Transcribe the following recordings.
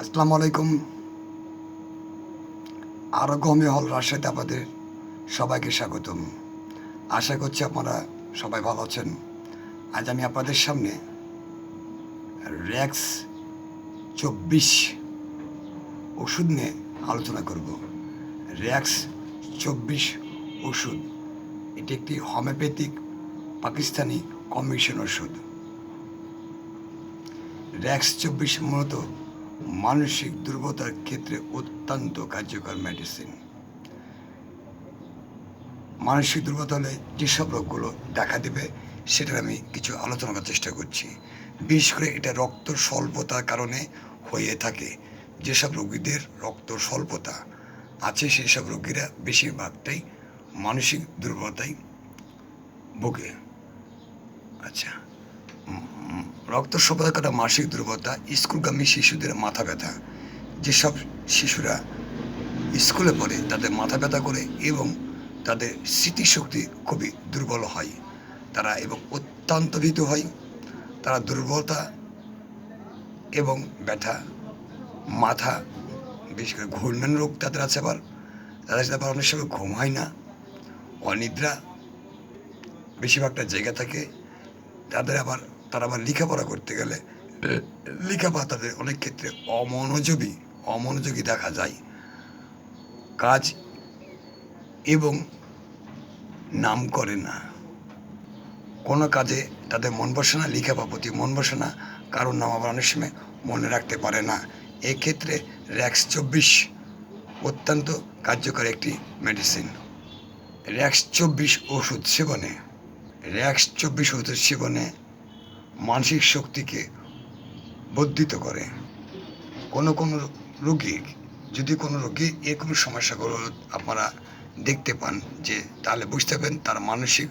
আসসালামু আলাইকুম। আরোগ্য হোমিও হল রাজশাহীতে আপনাদের সবাইকে স্বাগতম। আশা করছি আপনারা সবাই ভালো আছেন। আজ আমি আপনাদের সামনে র্যাক্স চব্বিশ ওষুধ নিয়ে আলোচনা করব। র্যাক্স চব্বিশ ওষুধ, এটি একটি হোমিওপ্যাথিক পাকিস্তানি কমিশন ওষুধ। র্যাক্স চব্বিশ মূলত মানসিক দুর্বলতার ক্ষেত্রে অত্যন্ত কার্যকর মেডিসিন মানসিক দুর্বলতা হলে যেসব রোগগুলো দেখা দেবে, সেটার আমি কিছু আলোচনা করার চেষ্টা করছি। বিশেষ করে এটা রক্ত স্বল্পতার কারণে হয়ে থাকে। যেসব রোগীদের রক্ত স্বল্পতা আছে সেই সব রোগীরা বেশিরভাগটাই মানসিক দুর্বলতায় ভোগে। আচ্ছা রক্ত কারণে মানসিক দুর্বলতা, স্কুলগামী শিশুদের মাথা ব্যথা। যেসব শিশুরা স্কুলে পড়ে, তাদের মাথা ব্যথা করে এবং তাদের স্মৃতিশক্তি খুবই দুর্বল হয়। তারা এবং অত্যন্ত ভীত হয়। তারা দুর্বলতা এবং ব্যথা, মাথা, বিশেষ করে ঘূর্ণন রোগ তাদের আছে আবার। তাদের সাথে আবার অনেক সময় ঘুম হয় না, অনিদ্রা বেশিরভাগটা জায়গা থাকে। তাদের আবার তারা আবার লেখাপড়া করতে গেলে লেখাপড়া তাদের অনেক ক্ষেত্রে অমনোযোগী অমনোযোগী দেখা যায়। কাজ এবং নাম করে না। কোনো কাজে তাদের মন বসে না লেখাপড়ার প্রতি মন বসে না কারণ নাম আবার অনেক সময় মনে রাখতে পারে না। এক্ষেত্রে র্যাক্স চব্বিশ অত্যন্ত কার্যকর একটি মেডিসিন র্যাক্স চব্বিশ ওষুধ সেবনে। র্যাক্স চব্বিশ ওষুধ সেবনে মানসিক শক্তিকে বর্ধিত করে। কোনো কোনো রোগী, যদি কোনো রোগী এরকম সমস্যাগুলো আপনারা দেখতে পান যে তাহলে বুঝতে পারেন তার মানসিক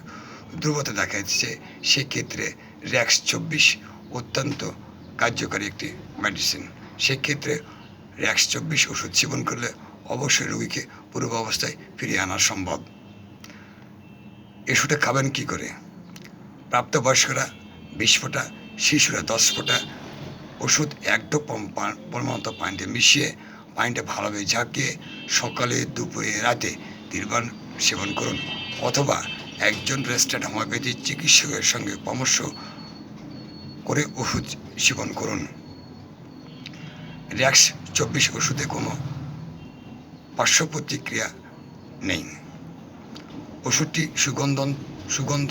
দুর্বলতা দেখা যাচ্ছে সেক্ষেত্রে র্যাক্স চব্বিশ অত্যন্ত কার্যকারী একটি মেডিসিন সেক্ষেত্রে র্যাক্স চব্বিশ ওষুধ সেবন করলে অবশ্যই রোগীকে পূর্ব অবস্থায় ফিরিয়ে আনা সম্ভব। এষুধটা খাবেন কি করে? প্রাপ্তবয়স্করা বিশ ফোঁটা, শিশুরা দশ ফোঁটা। ওষুধ একদম পরিমাণত পানিতে মিশিয়ে, পানিটা ভালোভাবে ঝাঁকিয়ে সকালে, দুপুরে, রাতে তিনবার সেবন করুন। অথবা একজন রেজিস্টার্ড হোমিওপ্যাথি চিকিৎসকের সঙ্গে পরামর্শ করে ওষুধ সেবন করুন। র্যাক্স চব্বিশ ওষুধে কোনো পার্শ্ব প্রতিক্রিয়া নেই। ওষুধটি সুগন্ধ সুগন্ধ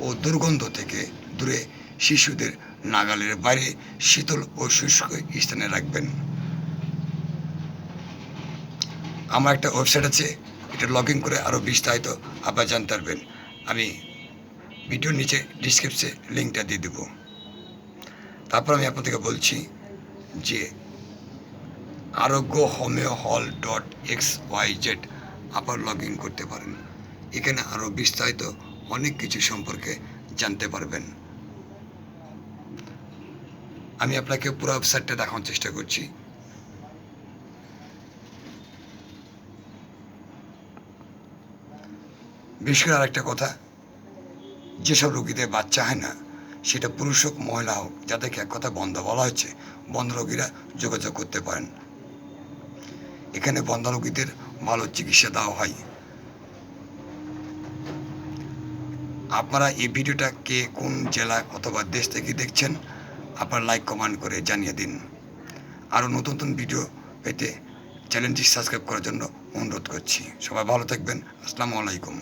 ও দুর্গন্ধ থেকে দূরে শিশুদের নাগালের বাইরে শীতল ও শুষ্ক স্থানে রাখবেন। আমার একটা ওয়েবসাইট আছে, এটা লগ ইন করে আরও বিস্তারিত আবার জানতে পারবেন। আমি ভিডিওর নিচে ডিসক্রিপশে লিঙ্কটা দিয়ে দেবো। তারপর আমি আপনাদেরকে বলছি যে Arogya homeo hall dot X Y Z আবার লগ ইন করতে পারেন। এখানে আরও বিস্তারিত অনেক কিছু সম্পর্কে জানতে পারবেন। আমি আপনাকে পুরো ওয়েবসাইটটা দেখানোর চেষ্টা করছি। বিশেষ করে আরেকটা কথা। যেসব রোগীদের বাচ্চা হয় না, সেটা পুরুষ হোক, মহিলা হোক, যাদেরকে এক কথা বন্ধ বলা হচ্ছে বন্ধ রোগীরা যোগাযোগ করতে পারেন। এখানে বন্ধ রোগীদের ভালো চিকিৎসা দেওয়া হয়। আপনারা এই ভিডিওটা কে, কোন জেলা অথবা দেশ থেকে দেখছেন আপনারা লাইক কমেন্ট করে জানিয়ে দিন। আরও নতুন নতুন ভিডিও পেতে চ্যানেলটি সাবস্ক্রাইব করার জন্য অনুরোধ করছি। সবাই ভালো থাকবেন। আসসালামু আলাইকুম।